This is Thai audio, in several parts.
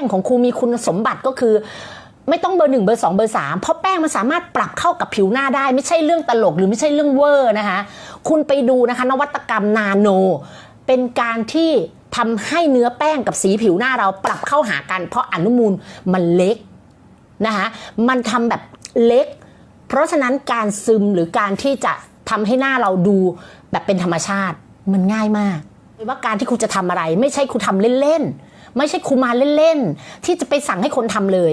งของครูมีคุณสมบัติก็คือ ไม่ต้องเบอร์หนึ่งเบอร์สองเบอร์สามเพราะแป้งมันสามารถปรับเข้ากับผิวหน้าได้ ไม่ใช่เรื่องตลกหรือไม่ใช่เรื่องเวอร์นะคะ คุณไปดูนะคะ นวัตกรรมนาโน เป็นการที่ทำให้เนื้อแป้งกับสีผิวหน้าเราปรับเข้าหากัน เพราะอนุมูลมันเล็กนะคะมันทำแบบเล็ก เพราะฉะนั้นการซึมหรือการที่จะทำให้หน้าเราดูแบบเป็นธรรมชาติมันง่ายมาก ว่าการที่ครูจะทำอะไร ไม่ใช่ครูทำเล่นๆไม่ใช่ครูมาเล่นๆที่จะไปสั่งให้คนทำเลย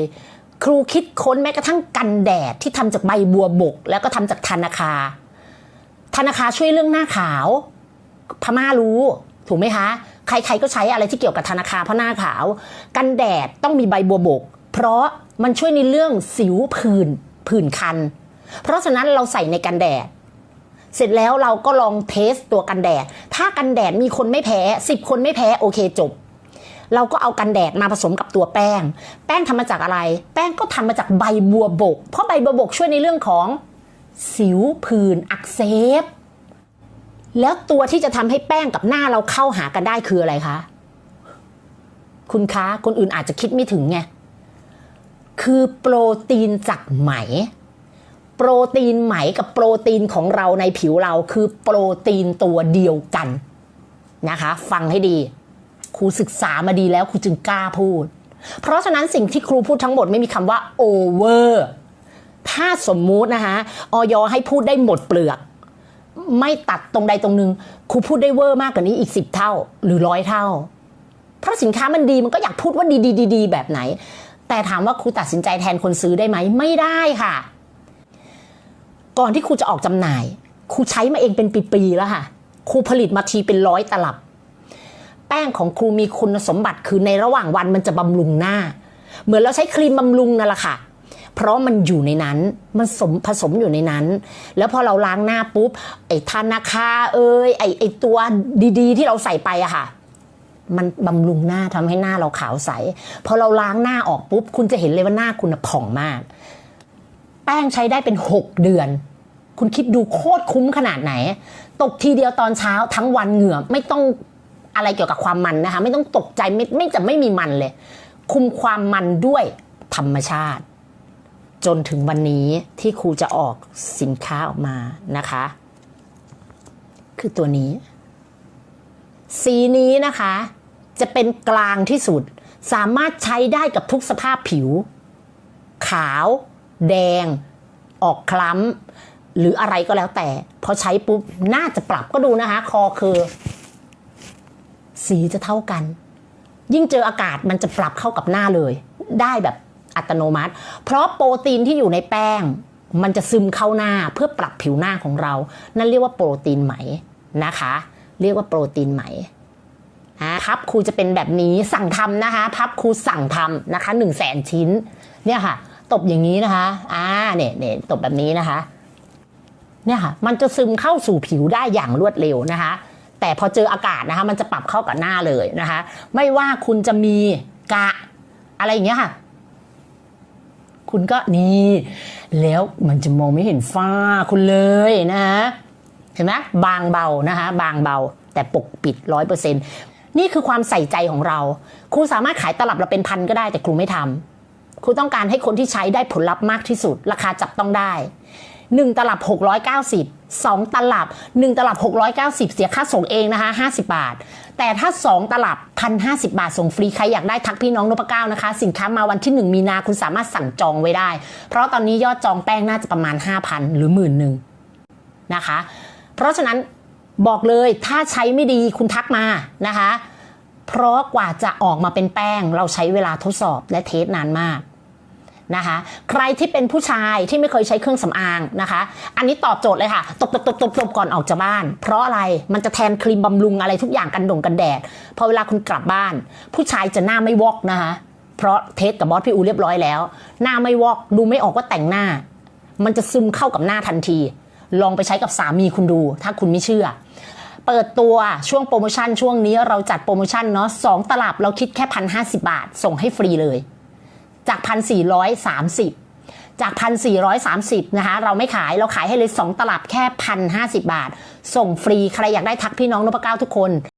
ครูคิดค้นแม้กระทั่งกันแดดที่ทำจากใบบัวบก แล้วก็ทำจากธนาคาธนาคาช่วยเรื่องหน้าขาว พม่ารู้ถูกไหมคะ ใครๆก็ใช้อะไรที่เกี่ยวกับธนาคารเพราะหน้าขาว กันแดดต้องมีใบบัวบก เพราะมันช่วยในเรื่องสิวผื่นผื่นคัน เพราะฉะนั้นเราใส่ในกันแดด เสร็จแล้วเราก็ลองเทสตัวกันแดด ถ้ากันแดดมีคนไม่แพ้สิบคนไม่แพ้โอเคจบ เราก็เอากันแดดมาผสมกับตัวแป้ง แป้งทำมาจากอะไร แป้งก็ทำมาจากใบบัวบก เพราะใบบัวบกช่วยในเรื่องของสิวผื่นอักเสบแล้วตัวที่จะทำให้แป้งกับหน้าเราเข้าหากันได้คืออะไรคะ คุณคะคนอื่นอาจจะคิดไม่ถึงไง คือโปรตีนจากไหม โปรตีนไหมกับโปรตีนของเราในผิวเราคือโปรตีนตัวเดียวกันนะคะ ฟังให้ดี ครูศึกษามาดีแล้วครูจึงกล้าพูด เพราะฉะนั้นสิ่งที่ครูพูดทั้งหมดไม่มีคำว่าโอเวอร์ถ้าสมมุตินะคะออยให้พูดได้หมดเปลือก ไม่ตัดตรงใดตรงหนึ่งครูพูดได้เวอร์มากกว่านี้อีกสิบเท่า หรือร้อยเท่า เพราะสินค้ามันดีมันก็อยากพูดว่าดีดีดีดีแบบไหน แต่ถามว่าครูตัดสินใจแทนคนซื้อได้ไหมไม่ได้ค่ะ ก่อนที่ครูจะออกจำหน่ายครูใช้มาเองเป็นปีๆแล้วค่ะครูผลิตมาทีเป็นร้อยตลับ แป้งของครูมีคุณสมบัติคือในระหว่างวันมันจะบำรุงหน้า เหมือนเราใช้ครีมบำรุงนั่นแหละค่ะ เพราะมันอยู่ในนั้นมันสมผสมอยู่ในนั้น แล้วพอเราล้างหน้าปุ๊บไอ้ธนาคาเอ้ยไอ้ไอ้ตัวดีๆ ที่เราใส่ไปอะค่ะ มันบำรุงหน้าทำให้หน้าเราขาวใสพอเราล้างหน้าออกปุ๊บคุณจะเห็นเลยว่าหน้าคุณผ่องมาก แป้งใช้ได้เป็น 6 เดือน คุณคิดดูโคตรคุ้มขนาดไหน ตกทีเดียวตอนเช้าทั้งวันเหงื่อไม่ต้องอะไรเกี่ยวกับความมันนะคะ ไม่ต้องตกใจไม่ไม่จะไม่มีมันเลย คุมความมันด้วยธรรมชาติ จนถึงวันนี้ที่ครูจะออกสินค้าออกมานะคะ คือตัวนี้ สีนี้นะคะ จะเป็นกลางที่สุด สามารถใช้ได้กับทุกสภาพผิว ขาว แดง ออกคล้ำหรืออะไรก็แล้วแต่ พอใช้ปุ๊บ น่าจะปรับก็ดูนะคะ คอคือ สีจะเท่ากัน ยิ่งเจออากาศมันจะปรับเข้ากับหน้าเลย ได้แบบอัตโนมัติ เพราะโปรตีนที่อยู่ในแป้ง มันจะซึมเข้าหน้าเพื่อปรับผิวหน้าของเรา นั่นเรียกว่าโปรตีนไหมนะคะ เรียกว่าโปรตีนไหมอ่าพับครูจะเป็นแบบนี้สั่งทำนะคะ พับครูสั่งทำนะคะหนึ่งแสนชิ้น เนี่ยค่ะ ตบอย่างนี้นะคะ อ่าเนี่ยเนี่ยตบแบบนี้นะคะ เนี่ยค่ะ มันจะซึมเข้าสู่ผิวได้อย่างรวดเร็วนะคะ แต่พอเจออากาศนะคะ มันจะปรับเข้ากับหน้าเลยนะคะ ไม่ว่าคุณจะมีกะอะไรอย่างเงี้ยค่ะ คุณก็นี่ แล้วมันจะมองไม่เห็นฝ้าคุณเลยนะคะเห็นไหมบางเบานะคะ บางเบา แต่ปกปิดร้อยเปอร์เซ็นนี่คือความใส่ใจของเรา ครูสามารถขายตลับละเป็นพันก็ได้แต่ครูไม่ทำ ครูต้องการให้คนที่ใช้ได้ผลลัพธ์มากที่สุด ราคาจับต้องได้ 1 ตลับ 690 2 ตลับ 1 ตลับ 690 เสียค่าส่งเองนะคะ 50 บาท แต่ถ้า 2 ตลับ 1,050 บาทส่งฟรี ใครอยากได้ทักพี่น้องนพเก้านะคะ สินค้ามาวันที่ 1 มีนาคุณสามารถสั่งจองไว้ได้ เพราะตอนนี้ยอดจองแป้งน่าจะประมาณ 5,000 หรือหมื่นหนึ่งนะคะ เพราะฉะนั้นบอกเลยถ้าใช้ไม่ดีคุณทักมานะคะ เพราะกว่าจะออกมาเป็นแป้งเราใช้เวลาทดสอบและเทสนานมาก นะคะ ใครที่เป็นผู้ชายที่ไม่เคยใช้เครื่องสำอางนะคะ อันนี้ตอบโจทย์เลยค่ะ ตบตบตบตบตบก่อนออกจากบ้าน เพราะอะไรมันจะแทนครีมบำรุงอะไรทุกอย่างกันดงกันแดดพอเวลาคุณกลับบ้าน ผู้ชายจะหน้าไม่วอกนะคะ เพราะเทสกับบอสพี่อูเรียบร้อยแล้ว หน้าไม่วอกดูไม่ออกว่าแต่งหน้า มันจะซึมเข้ากับหน้าทันที ลองไปใช้กับสามีคุณดู ถ้าคุณไม่เชื่อเปิดตัวช่วงโปรโมชั่นช่วงนี้เราจัดโปรโมชั่นเนาะสองตลับเราคิดแค่พันห้าสิบาท ส่งให้ฟรีเลย จากพันสี่ร้อยสามสิบจากพันสี่ร้อยสามสิบนะคะเราไม่ขายเราขายให้เลยสองตลับแค่พันห้าสิบาท ส่งฟรีใครอยากได้ทักพี่น้องนพเก้าทุกคน